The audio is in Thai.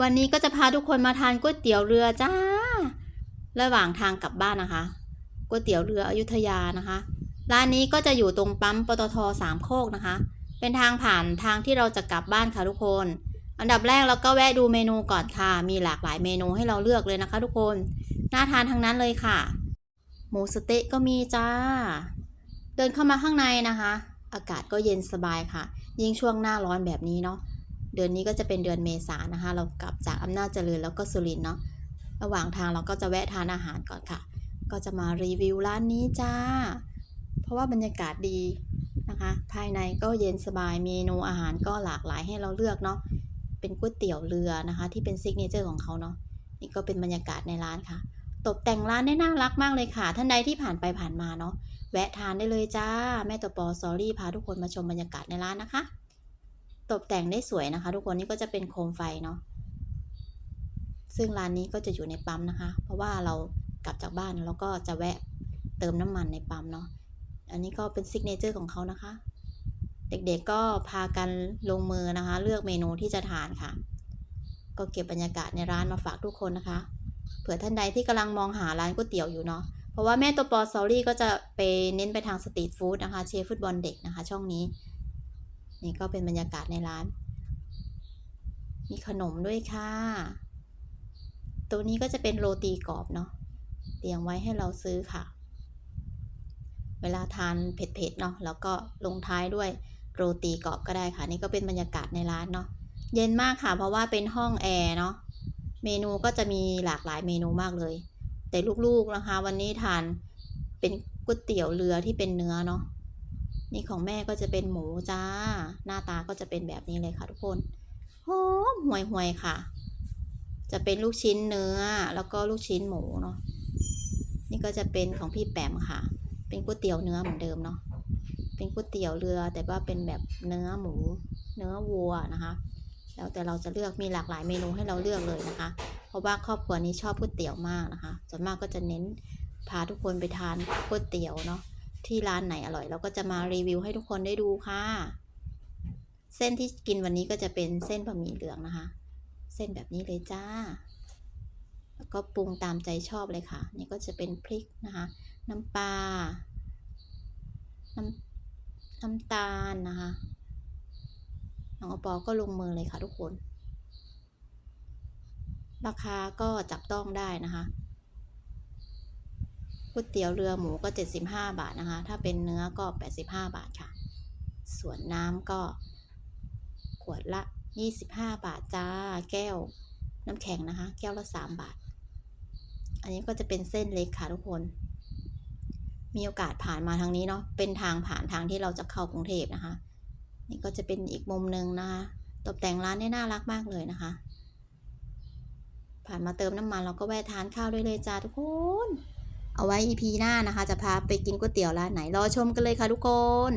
วันนี้ก็จะพาทุกคนมาทานก๋วยเตี๋ยวเรือจ้า ระหว่างทางกลับบ้านนะคะก๋วยเตี๋ยวเรืออยุธยานะคะ ร้านนี้ก็จะอยู่ตรงปั๊มปตทสามโคกนะคะ เป็นทางผ่านทางที่เราจะกลับบ้านค่ะทุกคน อันดับแรกเราก็แวะดูเมนูก่อนค่ะ มีหลากหลายเมนูให้เราเลือกเลยนะคะ ทุกคน น่าทานทั้งนั้นเลยค่ะ หมูสเต๊ะก็มีจ้า เดินเข้ามาข้างในนะคะ อากาศก็เย็นสบายค่ะ ยิ่งช่วงหน้าร้อนแบบนี้เนาะ เดือนนี้ก็จะเป็นเดือนเมษานะคะ เรากลับจากอำนาจเจริญแล้วก็สุรินเนาะระหว่างทางเราก็จะแวะทานอาหารก่อนค่ะ ก็จะมารีวิวร้านนี้จ้า เพราะว่าบรรยากาศดีนะคะ ภายในก็เย็นสบายเมนูอาหารก็หลากหลายให้เราเลือกเนาะเป็นก๋วยเตี๋ยวเรือนะคะ ที่เป็นซิกเนเจอร์ของเขาเนาะนี่ก็เป็นบรรยากาศในร้านค่ะ ตกแต่งร้านได้น่ารักมากเลยค่ะ ท่านใดที่ผ่านไปผ่านมาเนาะแวะทานได้เลยจ้า แม่ตัวปอซอรี่พาทุกคนมาชมบรรยากาศในร้านนะคะ ตกแต่งได้สวยนะคะ ทุกคนนี่ก็จะเป็นโคมไฟเนาะซึ่งร้านนี้ก็จะอยู่ในปั๊มนะคะ เพราะว่าเรากลับจากบ้านแล้วก็จะแวะเติมน้ำมันในปั๊มเนาะอันนี้ก็เป็นซิกเนเจอร์ของเขานะคะ เด็กๆก็พากันลงมือนะคะ เลือกเมนูที่จะทานค่ะ ก็เก็บบรรยากาศในร้านมาฝากทุกคนนะคะ เผื่อท่านใดที่กำลังมองหาร้านก๋วยเตี๋ยวอยู่เนาะเพราะว่าแม่ตัวปอซอรี่ก็จะไปเน้นไปทางสตรีทฟู้ดนะคะ เชฟฟุตบอลเด็กนะคะ ช่องนี้ นี่ก็เป็นบรรยากาศในร้าน มีขนมด้วยค่ะ ตัวนี้ก็จะเป็นโรตีกรอบเนาะเตรียมไว้ให้เราซื้อค่ะ เวลาทานเผ็ดๆเนาะแล้วก็ลงท้ายด้วยโรตีกรอบก็ได้ค่ะ นี่ก็เป็นบรรยากาศในร้านเนาะเย็นมากค่ะ เพราะว่าเป็นห้องแอร์เนาะเมนูก็จะมีหลากหลายเมนูมากเลย แต่ลูกๆนะคะ วันนี้ทานเป็นก๋วยเตี๋ยวเรือที่เป็นเนื้อเนาะ นี่ของแม่ก็จะเป็นหมูจ้า หน้าตาก็จะเป็นแบบนี้เลยค่ะทุกคนหอมห่วยห่วยๆค่ะ จะเป็นลูกชิ้นเนื้อแล้วก็ลูกชิ้นหมูเนาะนี่ก็จะเป็นของพี่แปมค่ะ เป็นก๋วยเตี๋ยวเนื้อเหมือนเดิมเนาะเป็นก๋วยเตี๋ยวเรือแต่ว่าเป็นแบบเนื้อหมู เนื้อวัวนะคะ แล้วแต่เราจะเลือกมีหลากหลายเมนูให้เราเลือกเลยนะคะ เพราะว่าครอบครัวนี้ชอบก๋วยเตี๋ยวมากนะคะส่วนมากก็จะเน้นพาทุกคนไปทานก๋วยเตี๋ยวเนาะ ที่ร้านไหนอร่อย เราก็จะมารีวิวให้ทุกคนได้ดูค่ะ เส้นที่กินวันนี้ก็จะเป็นเส้นบะหมี่เหลืองนะคะ เส้นแบบนี้เลยจ้า แล้วก็ปรุงตามใจชอบเลยค่ะ นี่ก็จะเป็นพริกนะคะ น้ำปลา น้ำน้ำตาลนะคะน้องอปอก็ลงมือเลยค่ะทุกคน ราคาก็จับต้องได้นะคะ ก๋วยเตี๋ยวเรือหมูก็ 75 บาทนะคะ ถ้าเป็นเนื้อก็ 85 บาทค่ะ ส่วนน้ำก็ ขวดละ 25 บาทจ้า แก้วน้ำแข็งนะคะ แก้วละ 3 บาท อันนี้ก็จะเป็นเส้นเล็กค่ะทุกคน มีโอกาสผ่านมาทางนี้เนาะ เป็นทางผ่านทางที่เราจะเข้ากรุงเทพนะคะ นี่ก็จะเป็นอีกมุมหนึ่งนะคะ ตกแต่งร้านได้น่ารักมากเลยนะคะ ผ่านมาเติมน้ำมันเราก็แวะทานข้าวด้วยเลยจ้าทุกคน เอาไว้ EP หน้านะคะ จะพาไปกินก๋วยเตี๋ยวร้านไหนรอชมกันเลยค่ะทุกคน